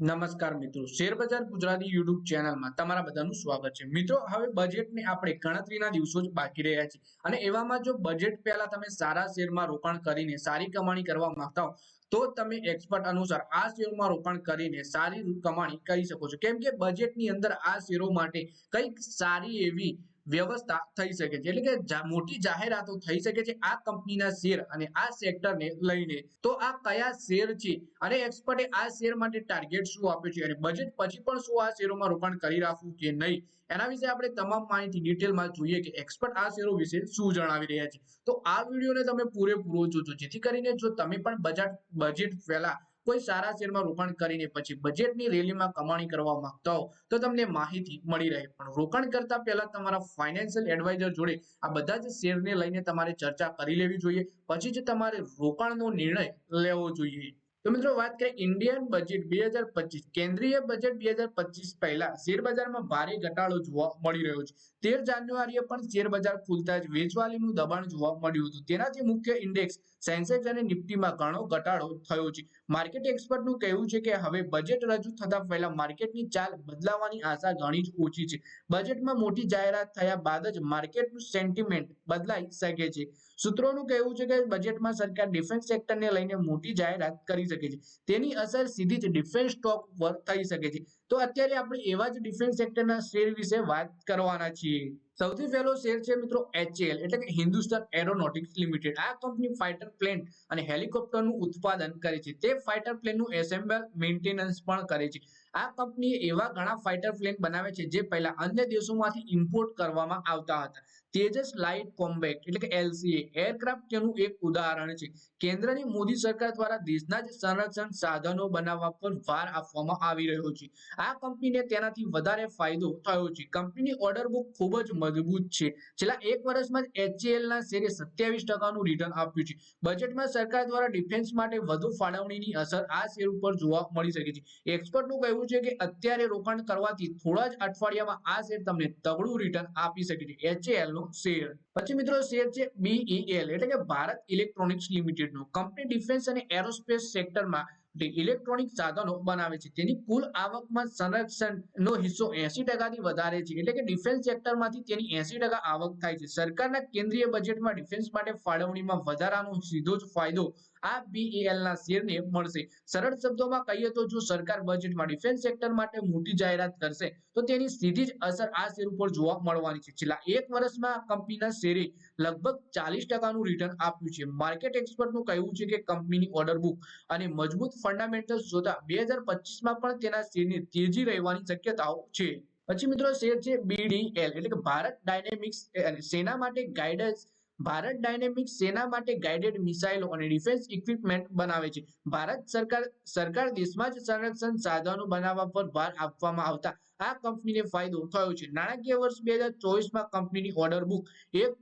નમસ્કાર મિત્રો. શેરબજાર ગુજરાતી યુટ્યુબ ચેનલમાં તમારા બધાનું સ્વાગત છે. મિત્રો, હવે બજેટને આપણે ગણતરીના દિવસો જ બાકી રહ્યા છે અને એવામાં જો બજેટ પહેલા તમે સારા શેરમાં રોકાણ કરીને સારી કમાણી કરવા માંગતા હો, તો તમે એક્સપર્ટ અનુસાર આ શેરમાં રોકાણ કરીને સારી કમાણી કરી શકો છો. કેમ કે બજેટની અંદર આ શેરો માટે કંઈક સારી એવી વ્યવસ્થા થઈ શકે છે. એટલે કે મોટી જાહેરાતો થઈ શકે છે આ કંપનીના શેર અને આ સેક્ટરને લઈને. તો આ કયા શેર છે? અને એક્સપર્ટે આ શેર માટે ટાર્ગેટ શું આપ્યું છે? અને બજેટ પછી પણ શું આ શેરોમાં રોકાણ કરી રાખવું કે નહીં? એના વિશે આપણે તમામ માહિતી ડિટેલમાં જોઈએ કે એક્સપર્ટ આ શેરો વિશે શું જણાવી રહ્યા છે. તો આ વિડીયોને તમે પૂરેપૂરો જોજો. જેથી કરીને જો તમે પણ બજેટ બજેટ પહેલા કોઈ સારા શેરમાં રોકાણ કરીને પછી બજેટની રેલીમાં કમાણી કરવા માંગતા હો, તો તમને માહિતી મળી રહે. પણ રોકાણ કરતા પહેલા તમારા ફાઇનાન્શિયલ એડવાઇઝર જોડે આ બધા જ શેરને લઈને તમારે ચર્ચા કરી લેવી જોઈએ. પછી જ તમારે રોકાણનો નિર્ણય લેવો જોઈએ. તો મિત્રો વાત કરીએ ઇન્ડિયન બજેટ બે હજાર પચીસ. કેન્દ્રીય બજેટ બે હજાર પચીસ પહેલા શેરબજારમાં ભારે ઘટાડો જોવા મળી રહ્યો છે. તેર જાન્યુઆરીએ પણ શેરબજાર ખુલતા જ વેચવાલીનું દબાણ જોવા મળ્યું હતું. તેનાથી મુખ્ય ઇન્ડેક્સ સેન્સેક્સ અને નિફ્ટીમાં ઘણો ઘટાડો થયો છે. માર્કેટ એક્સપર્ટનું કહેવું છે કે હવે બજેટ રજૂ થતા પહેલા માર્કેટની ચાલ બદલાવાની આશા ઘણી જ ઓછી છે. બજેટમાં મોટી જાહેરાત થયા બાદ જ માર્કેટનું સેન્ટિમેન્ટ બદલાઈ શકે છે. સૂત્રોનું કહેવું છે કે બજેટમાં સરકાર ડિફેન્સ સેક્ટરને લઈને મોટી જાહેરાત કરી શકે છે. તેની અસર સીધી જ ડિફેન્સ સ્ટોક પર થઈ શકે છે. તો અત્યારે આપણે એવા જ ડિફેન્સ સેક્ટરના શેર વિશે વાત કરવાના છીએ. સૌથી પહેલો શેર છે મિત્રો એચએલ એટલે કે હિન્દુસ્તાન એરોનોટિક્સ લિમિટેડ આ કંપની ફાઇટર પ્લેન અને હેલિકોપ્ટરનું ઉત્પાદન કરે છે. તે ફાઇટર પ્લેનનું એસેમ્બલ મેન્ટેનન્સ પણ કરે છે. આ કંપની એવા ઘણા ફાઇટર પ્લેન બનાવે છે જે પહેલા અન્ય દેશોમાંથી ઇમ્પોર્ટ કરવામાં આવતા હતા. તેજસ લાઇટ કોમ્બેટ એટલે કે એલસીએ એરક્રાફ્ટ તેનું એક ઉદાહરણ છે. કેન્દ્રની મોદી સરકાર દ્વારા દેશના જ સંરક્ષણ સાધનો બનાવવા પર ભાર આપવામાં આવી રહ્યો છે. આ કંપનીને તેનાથી વધારે ફાયદો થયો છે. કંપનીની ઓર્ડર બુક ખૂબ જ મજબૂત છે. છેલ્લા એક વર્ષમાં જ HAL ના શેરે સત્યાવીસ ટકાનું રિટર્ન આપ્યું છે. બજેટમાં સરકાર દ્વારા ડિફેન્સ માટે વધુ ફાળવણીની અસર આ શેર ઉપર જોવા મળી શકે છે. એક્સપર્ટનું કહેવું છે કે અત્યારે રોકાણ કરવાથી થોડા જ અઠવાડિયામાં આ શેર તમને તગડું રિટર્ન આપી શકે છે. HAL નો શેર. પછી મિત્રો શેર છે બીઈએલ એટલે કે ભારત ઇલેક્ટ્રોનિક્સ લિમિટેડ નો. કંપની ડિફેન્સ અને એરોસ્પેસ સેક્ટરમાં ઇલેક્ટ્રોનિક સાધનો બનાવે છે તેની કુલ આવકમાં સંરક્ષણ નો હિસ્સો 80% ટકાથી વધારે છે. એટલે કે ડિફેન્સ સેક્ટરમાંથી તેની 80% ટકા આવક થાય છે. સરકારના કેન્દ્રીય બજેટમાં ડિફેન્સ માટે ફાળવણીમાં વધારાનો સીધો જ ફાયદો આ BEL ના શેરને મળશે. સરળ શબ્દોમાં કહીએ તો જો સરકાર બજેટમાં ડિફેન્સ સેક્ટર માટે મોટી જાહેરાત કરશે, તો તેની સીધી જ અસર આ શેર ઉપર જોવા મળવાની છે. છેલ્લા એક વર્ષમાં આ કંપનીના શેરે લગભગ ચાલીસ ટકાનું રિટર્ન આપ્યું છે. માર્કેટ એક્સપર્ટનું કહેવું છે કે કંપનીની ઓર્ડર બુક અને મજબૂત ફંડામેન્ટલ્સ જોતા બે હજાર પચીસમાં પણ તેના શેરની તેજી રહેવાની શક્યતાઓ છે. પછી મિત્રો શેર છે BDL એટલે કે ભારત ડાયનેમિક્સ સેના માટે ગાઈડન્સ ભારત ડાયનેમિક્સ સેના માટે ગાઇડેડ મિસાઇલો અને ડિફેન્સ ઇક્વિપમેન્ટ બનાવે છે. ભારત સરકાર સરકાર દેશમાં જ સંરક્ષણ સાધનો બનાવવા પર ભાર આપવામાં આવતા. આ કંપનીને ફાયદો થયો છે. નાણાકીય વર્ષ બે હજાર ચોવીસમાં કંપનીની ઓર્ડર બુક એક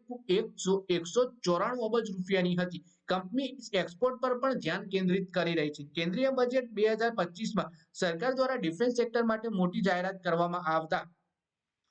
એકસો ચોરાણું અબજ રૂપિયાની હતી. કંપની એક્સપોર્ટ પર પણ ધ્યાન કેન્દ્રિત કરી રહી છે. કેન્દ્રીય બજેટ બે હજાર પચીસમાં સરકાર દ્વારા ડિફેન્સ સેક્ટર માટે મોટી જાહેરાત કરવામાં આવતા.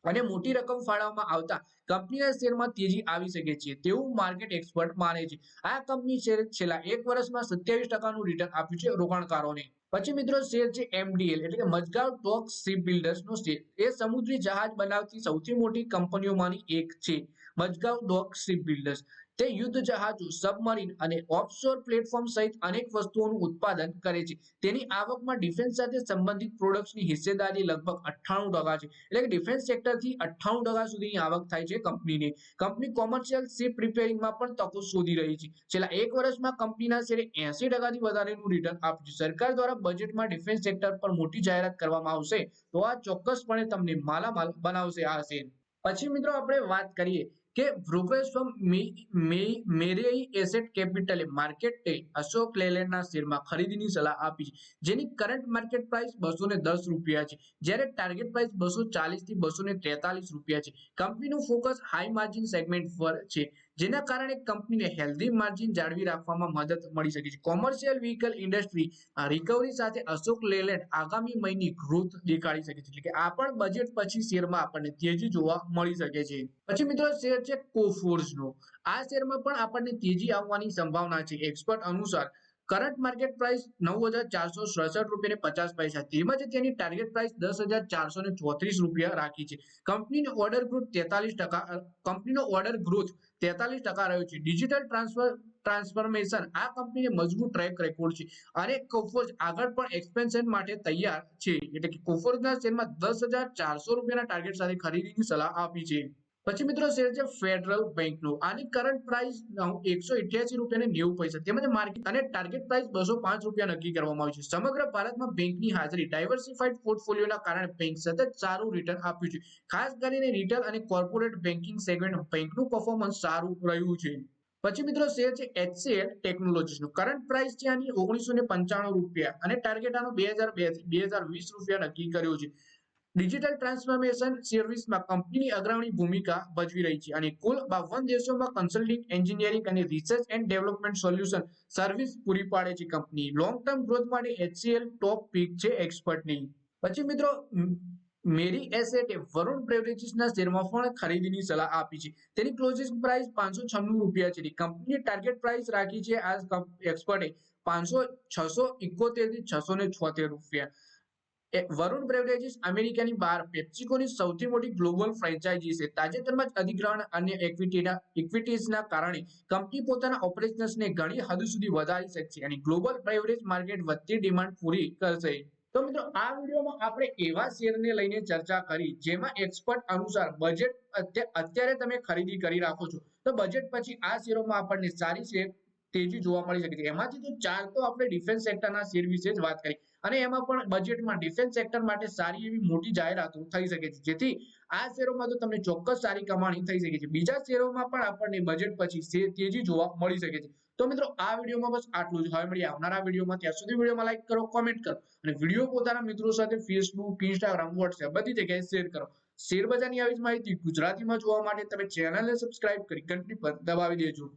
અને મોટી રકમ ફાળવવામાં આવતા કંપનીના શેરમાં તેજી આવી શકે છે. તેવું માર્કેટ એક્સપર્ટ માને છે. આ કંપની શેર છેલ્લા એક વર્ષમાં સત્યાવીસ ટકાનું રિટર્ન આપ્યું છે રોકાણકારોને. પછી મિત્રો શેર છે એમડીએલ એટલે કે મજગાવ ડોક શિપ બિલ્ડર્સ નો શેર એ સમુદ્રી જહાજ બનાવતી સૌથી મોટી કંપનીઓમાંની એક છે. મજગાવ ડોક શિપ બિલ્ડર્સ તે યુદ્ધ જહાજો સબમરીન અને ઓફશોર પ્લેટફોર્મ સહિત અનેક વસ્તુઓનું ઉત્પાદન કરે છે. તેની આવકમાં ડિફેન્સ સાથે સંબંધિત પ્રોડક્ટ્સની હિસ્સેદારી લગભગ અઠ્ઠાણું ટકા છે. એટલે કે ડિફેન્સ સેક્ટરથી અઠ્ઠાણું ટકા સુધીની આવક થાય છે કંપનીને. કંપની કોમર્શિયલ શિપ રિપેરિંગમાં પણ તકો શોધી રહી છે. છેલ્લા એક વર્ષમાં કંપનીના શેરે એસી ટકાથી વધારેનું રિટર્ન આપ્યું છે. સરકાર દ્વારા બજેટમાં ડિફેન્સ સેક્ટર પર મોટી જાહેરાત કરવામાં આવશે તો આ ચોક્કસપણે તમને માલામાલ બનાવશે આ શેર પછી મિત્રો આપણે વાત કરીએ કે ફર્મ મેરેઈ એસેટ કેપિટલે માર્કેટે અશોક લેલેન્ડના શેરમાં ખરીદીની સલાહ આપી છે. જેની કરંટ માર્કેટ પ્રાઇસ બસો ને દસ રૂપિયા છે. જ્યારે ટાર્ગેટ પ્રાઇસ બસો ચાલીસથી બસો ને તેતાલીસ રૂપિયા છે. કંપનીનું ફોકસ હાઈ માર્જિન સેગમેન્ટ પર છે. જેના કારણે કંપનીને હેલ્ધી માર્જિન જાળવી રાખવામાં મદદ મળી શકે છે. કોમર્શિયલ વ્હીકલ ઇન્ડસ્ટ્રી રિકવરી સાથે અશોક લેલેન્ડ આગામી મહિની ગ્રોથ દેખાડી શકે છે. એટલે કે આ પણ બજેટ પછી શેરમાં આપણને તેજી જોવા મળી શકે છે. પછી મિત્રો શેર છે કોફોર્સ નો. આ શેરમાં પણ આપણને તેજી આવવાની સંભાવના છે. એક્સપર્ટ અનુસાર કરંટ માર્કેટ પ્રાઇસ નવ હજાર ચારસો સડસઠ રૂપિયા પચાસ પૈસા. તેમજ તેની ટાર્ગેટ પ્રાઇસ દસ હજાર ચારસો ને ચોત્રીસ રૂપિયા રાખી છે. કંપનીની ઓર્ડર ગ્રોથ તેતાલીસ ટકા કંપનીનો ઓર્ડર ગ્રોથ તેતાલીસ ટકા રહ્યો છે. ડિજિટલ ટ્રાન્સફર ટ્રાન્સફોર્મેશન આ કંપનીને મજબૂત ટ્રેક રેકોર્ડ છે. અને કોફોર્જ આગળ પણ એક્સપેન્શન માટે તૈયાર છે. એટલે કે કોફોર્જના શેરમાં દસ હજાર ચારસો રૂપિયાના ટાર્ગેટ સાથે ખરીદીની સલાહ આપી છે. પછી મિત્રો શેર છે ફેડરલ બેંકનો આની કરંટ પ્રાઇસ એકસો ઇઠ્યાસી રૂપિયા નેવું પૈસા. તેમજ માર્કેટ અને ટાર્ગેટ પ્રાઇસ બસો પાંચ રૂપિયા નક્કી કરવામાં આવી છે. સમગ્ર ભારતમાં બેંકની હાજરી ડાયવર્સિફાઈડ પોર્ટફોલિયોના કારણે બેંક સતત સારું રિટર્ન આપ્યું છે. ખાસ કરીને રિટેલ અને કોર્પોરેટ બેન્કિંગ સેગમેન્ટ બેંકનું પરફોર્મન્સ સારું રહ્યું છે. પછી મિત્રો શેર છે એચસીએલનું. કરંટ પ્રાઇસ છે આની ઓગણીસો ને પંચાણું રૂપિયા અને ટાર્ગેટ આનો બે હજાર બે હજાર વીસ રૂપિયા નક્કી કર્યો છે. ડિજિટલ ટ્રાન્સફોર્મેશન સર્વિસમાં કંપનીની અગ્રણી ભૂમિકા ભજવી રહી છે અને કુલ બાવન દેશોમાં કન્સલ્ટિંગ એન્જિનિયરિંગ અને research and development solution service પૂરી પાડે છે કંપની લોંગ ટર્મ ગ્રોથ માટે એચસીએલ ટોપ પીક છે એક્સપર્ટની પછી મિત્રો મેરી એસેટે વરુણ બ્રેવરેજીસના શેરમાં પણ ખરીદીની સલાહ આપી છે. તેની ક્લોઝિંગ પ્રાઇસ પાંચસો છન્નું રૂપિયા છે. કંપનીએ ટાર્ગેટ પ્રાઇસ રાખી છે આ એક્સપર્ટે પાંચસો છસો ઇકોતેરથી છસો ને છોતેર રૂપિયા. વરુણ બ્રેવરેજીસ અમેરિકાની બહાર પેપ્સિકોની સૌથી મોટી ગ્લોબલ ફ્રેન્ચાઇઝી છે. તાજેતરમાં જ અધિગ્રહણ અને ઇક્વિટીના ઇક્વિટીઝના કારણે કંપની પોતાના ઓપરેશન્સને ઘણી હદ સુધી વધારી શકશે અને ગ્લોબલ બેવરેજ માર્કેટ વધતી ડિમાન્ડ પૂરી કરશે. તો મિત્રો, આ વિડીયોમાં આપણે એવા શેરને લઈને ચર્ચા કરી જેમાં એક્સપર્ટ અનુસાર બજેટ અત્યારે તમે ખરીદી કરી રાખો છો. તો બજેટ પછી આ શેરોમાં આપણને સારી શેર તેજી જોવા મળી શકે છે. એમાંથી તો ચાર તો આપણે ડિફેન્સ સેક્ટરના શેર વિશે જ વાત કરી. અને એમાં પણ બજેટમાં ડિફેન્સ સેક્ટર માટે સારી એવી મોટી જાહેરાતો થઈ શકે છે. જેથી આ શેરોમાં તો તમને ચોક્કસ સારી કમાણી થઈ શકે છે. બીજા શેરોમાં પણ આપણને બજેટ પછી તેજી જોવા મળી શકે છે. તો મિત્રો, આ વિડીયોમાં બસ આટલું જ. હવે મળીએ આવનારા વિડીયોમાં. ત્યાં સુધી વિડીયોમાં લાઈક કરો કોમેન્ટ કરો અને વીડિયો પોતાના મિત્રો સાથે ફેસબુક ઇન્સ્ટાગ્રામ વોટ્સએપ બધી જગ્યાએ શેર કરો. શેર બજારની આવી જ માહિતી ગુજરાતીમાં જોવા માટે તમે ચેનલને સબસ્ક્રાઇબ કરી ઘંટડી પર દબાવી દેજો.